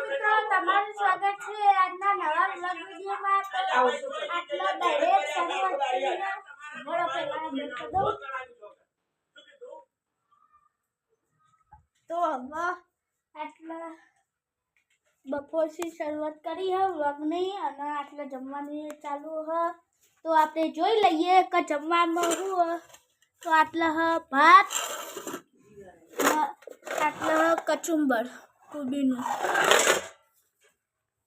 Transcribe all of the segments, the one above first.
મિત્રો તમારું સ્વાગત છે આજના નવા બ્લોગ વિડીયોમાં તો આટલો ડાયરેક્ટ શરૂઆત કરીને બોલો પહેલા બેઠો દઉં તો હવે આટલા બપોરથી શરૂઆત કરી હે વ્લોગની અને આટલા જમવાની ચાલુ હ તો આપણે જોઈ લઈએ કે જમવામાં શું હ તો આટલા હ ભાત ને આટલા હ કચુંબર કોબીનું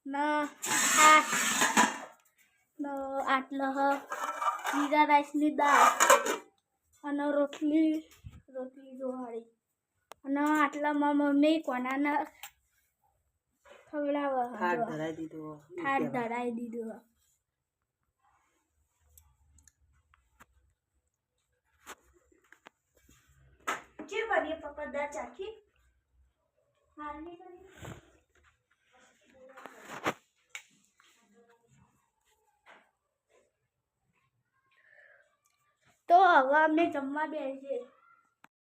ને આ ને આટલા હ જીરા રાઈસની દાળ અને રોટલી રોટલી જોહાડી અને આટલામાં મમ્મી કોનાને ખવડાવે થાળ ધરાઈ દીધો ઠાઠ ધરાઈ દીધું જે બની પપ્પા દા ચાખી તો હવે અમે જમવા બેસીએ.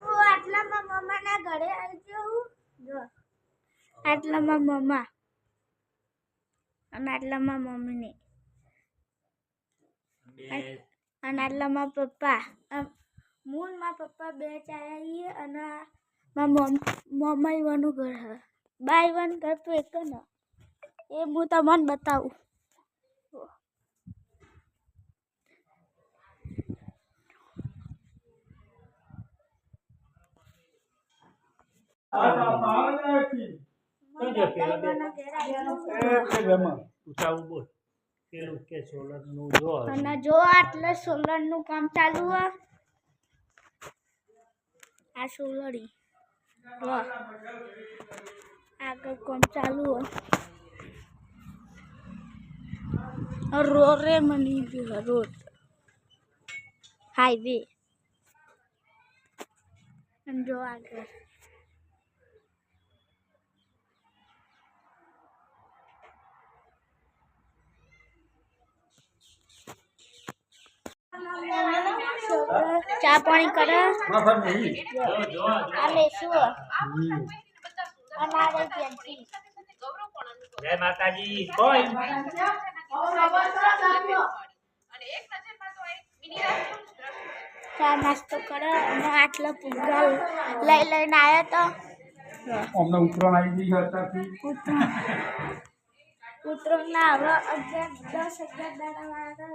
હું આટલામાં મમ્માના ઘરે આવી ગયો જો આટલામાં મમ્મા. અને આટલામાં મમ્મી અને આટલામાં પપ્પા. મૂળમાં હું મારા પપ્પા બે ચાલીએ અને મારા મમ્મા ઈવાનું ઘર હે. બાય વન ઘર તો એક જ ને. એ હું તમને બતાવું. પેલું કે સોલરનું જો અને આટલે સોલરનું કામ ચાલુ હે. આ સોલરી જો આગળ કામ ચાલુ રોડ રે મની ગયું રોડ હાઈવે. જો આગળ. ચા પાણી કરે. આ રહી પેન્સિલ જય માતાજી કોઈ ચા નાસ્તો કરો અને આટલો પૂગલ લઈ લઈને આવ્યો તો. અમને ઉતરણ આવી ગઈ હતા ઉતરણ ના હવે અગિયાર દસ અગિયાર દાડા વાળા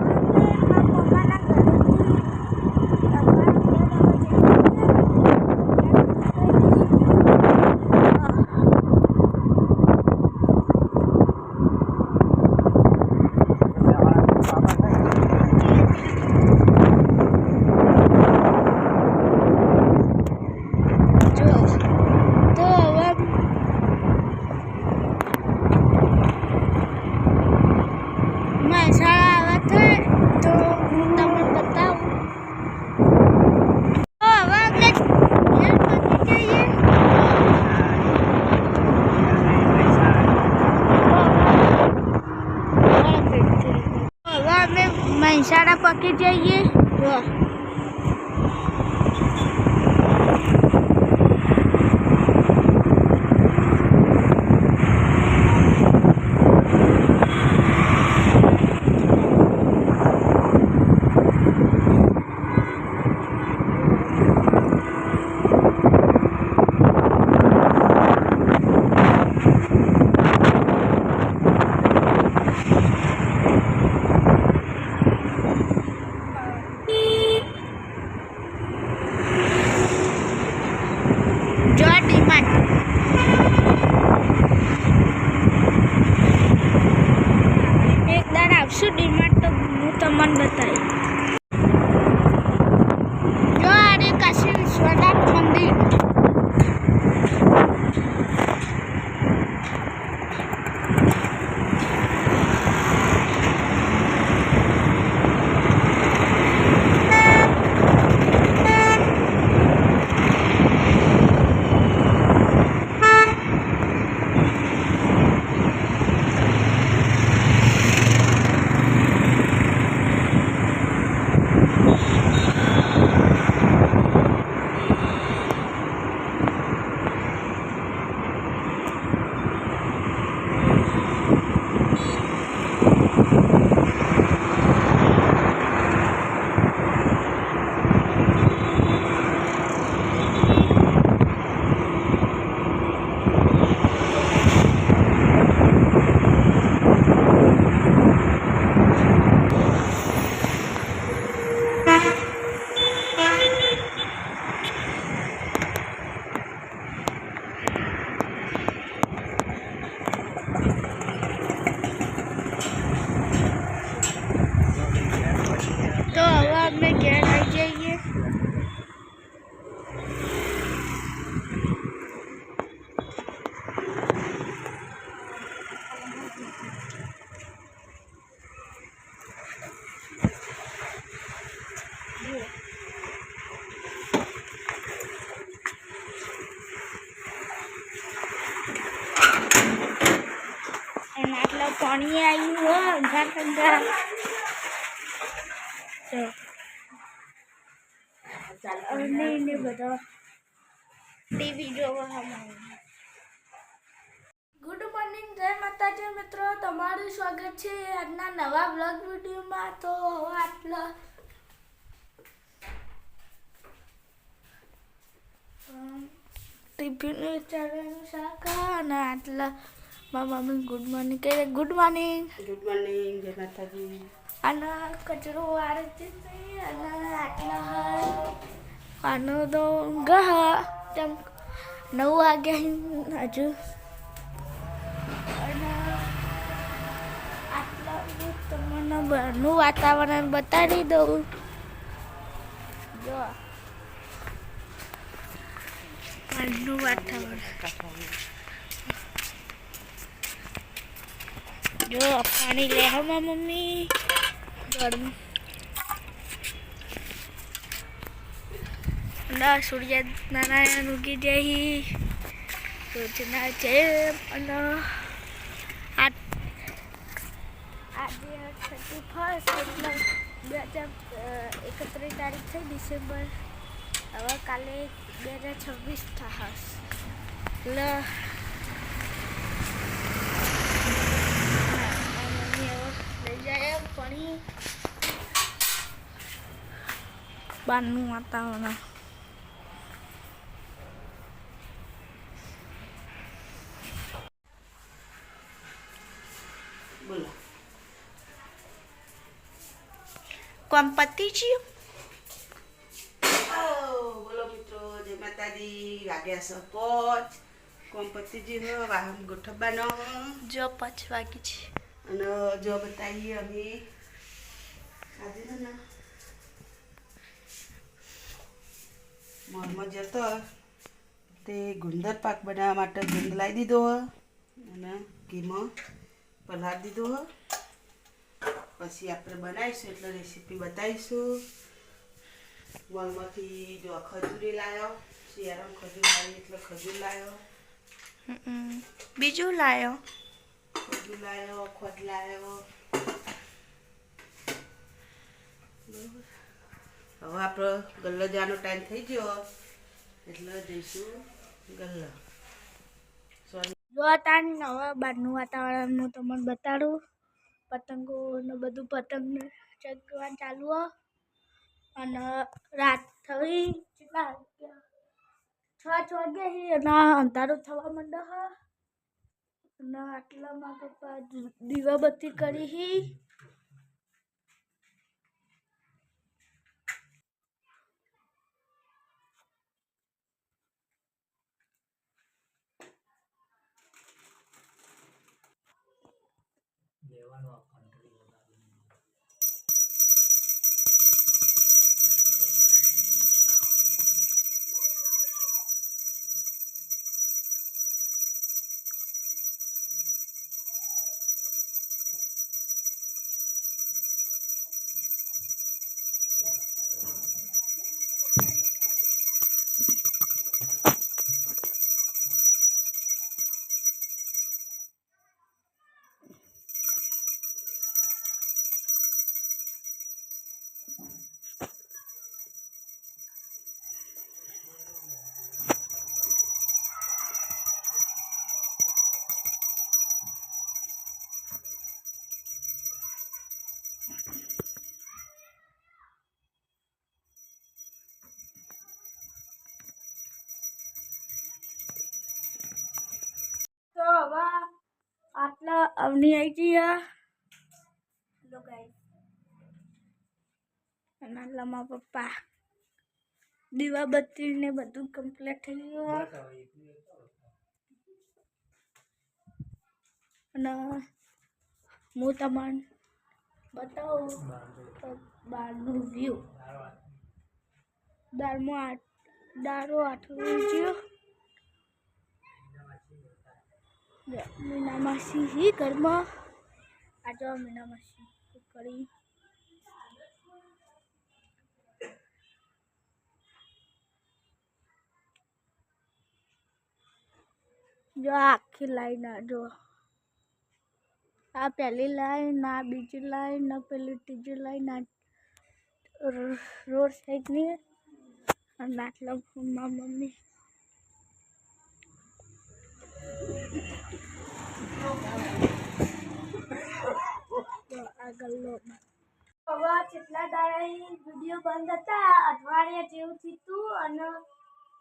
તો હવે મહેસાણા આવે છે તો હું તમને બતાવું તો હવે આપણે ઘેર પહોંચી જઈએ હવે અમે મહેસાણા પકી જઈએ. જો. પાણી આવ્યું હો, અંધાર અંધાર. ગુડ મોર્નિંગ જય માતાજી મિત્રો. તમારું સ્વાગત છે આજના નવા બ્લોગ વિડીયોમાં. તો આટલા ટિફિન ચાલવાનું શાક અને આટલા મારા મમ્મી ગુડ મોર્નિંગ કહે ગુડ મોર્નિંગ. ગુડ મોર્નિંગ જય માતાજી. આનો કચરો વાળે છે અને આટલા આનો તો ગહ તેમ નવ વાગ્યા હજુ. તમને બહારનું વાતાવરણ બતાવી દઉં. જો. બહારનું વાતાવરણ. જો પાણી લે હમા મમ્મી. ગરમ. ના, સૂર્ય નારાયણ ઉગી જાય. રોજના છે અને આ આજે થર્ટી ફર્સ્ટ એટલે બે હજાર એકત્રીસ તારીખ છે ડિસેમ્બર. હવે કાલે બે હજાર છવ્વીસ થશે. એટલે મમ્મી હવે લઈ જાય પાણી. બહારનું વાતાવરણ. કોમ પતી ગયું બોલો મિત્રો જય માતાજી. વાગ્યા છે પોચ. કોમપતિજી હો વાહન ગોઠવવાનો. જો પાંચ વાગી છે. અને જો બતાવીએ અમે આજે છે ને મોલમાં જતો તે ગુંદર પાક બનાવવા માટે ગુંદ લાવી દીધો અને ઘીમો પલાળી દીધો પછી આપણે બનાવીશું એટલે રેસીપી બતાવીશું. મોલમાંથી જો ખજૂરી લાવ્યો શિયાળામાં ખજૂર લાવી એટલે ખજૂર લાવ્યો બીજું લાવ્યો લાવ્યો બરોબર હવે આપણો ગલ્લો જવાનો ટાઈમ થઈ ગયો. એટલે જઈશું ગલ્લો. જો તાન હવે બહારનું વાતાવરણ હું તમને બતાડું. પતંગો ને બધું પતંગ ચગવાનું ચાલુ હો. અને રાત થઈ કેટલા વાગ્યા? છ છ વાગ્યા અને અંધારું થવા માંડ્યો છે અને આટલામાં પપ્પા દીવાબત્તી કરી હી. લેવાનું અવની આવી ગયા લો ગાઈસ અને આટલામાં પપ્પા દીવાબત્તી ને બધું કમ્પ્લીટ થઈ ગયું અને હું તમને બતાવું તો બહારનું વ્યૂ દાળમાં દાળો આઠ ગયો મીના માસી હી, ઘરમાં. આ જો મીના માસી કરી. જો આખી લાઈન જો. આ પહેલી લાઈન આ બીજી લાઈન આ પેલી ત્રીજી લાઈન આ રોડ સાઈડની અને આટલા મમ્મી. હવે કેટલા દાડા વીડિયો બંધ હતા અઠવાડિયા જેવું થયું અને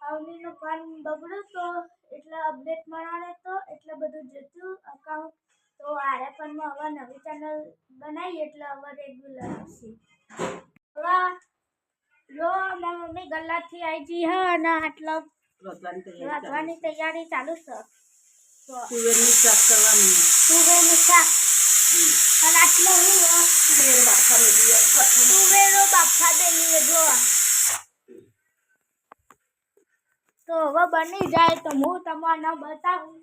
અવનીનો ફોન બગડ્યો તો એટલે અપડેટ મળવાનો તો એટલે બધું જતું અકાઉન્ટ તો આરે ફોનમાં હવે નવી ચેનલ બનાવી એટલે હવે રેગ્યુલર આવશે હવે જો મારી મમ્મી ગલ્લાથી આવી ગઈ હે અને આટલો રોટલાની તૈયારી ચાલુ. રાંધવાની તૈયારી ચાલુ છે. તો શાક કરવાનું તુવેરનું શાક તો હવે બની જાય તો હું તમને બતાવું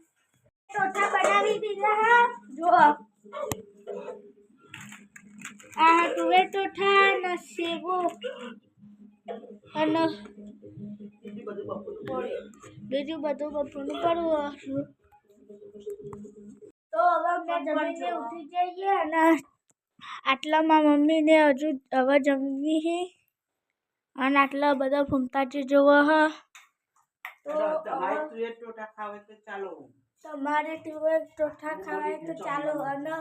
ટોઠા બનાવી દીધા જો આ તુવે ટોઠા અને સેવો અને બીજું બધું બપોરનું પડવું તો હવે અમે જમીને ઉઠી જઈએ અને આટલામાં મમ્મીને હજુ હવે જમવી છે અને આટલા બધા ફૂમતાજી જોવા હ. તમારે હવે તુવેર ટોઠા ખાવાય તો ચાલો. અને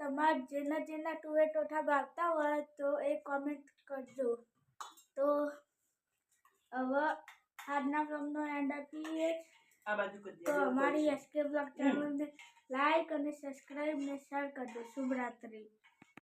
તમારે જેના જેના તુવેર ટોઠા ભાવતા હોય તો એ કોમેન્ટ કરજો. તો હવે આજના બ્લોગનો એન્ડ આપીએ. તો. અમારી એસકે બ્લોગ ચેનલને લાઈક અને સબસ્ક્રાઈબ ને શેર કરજો. શુભરાત્રી.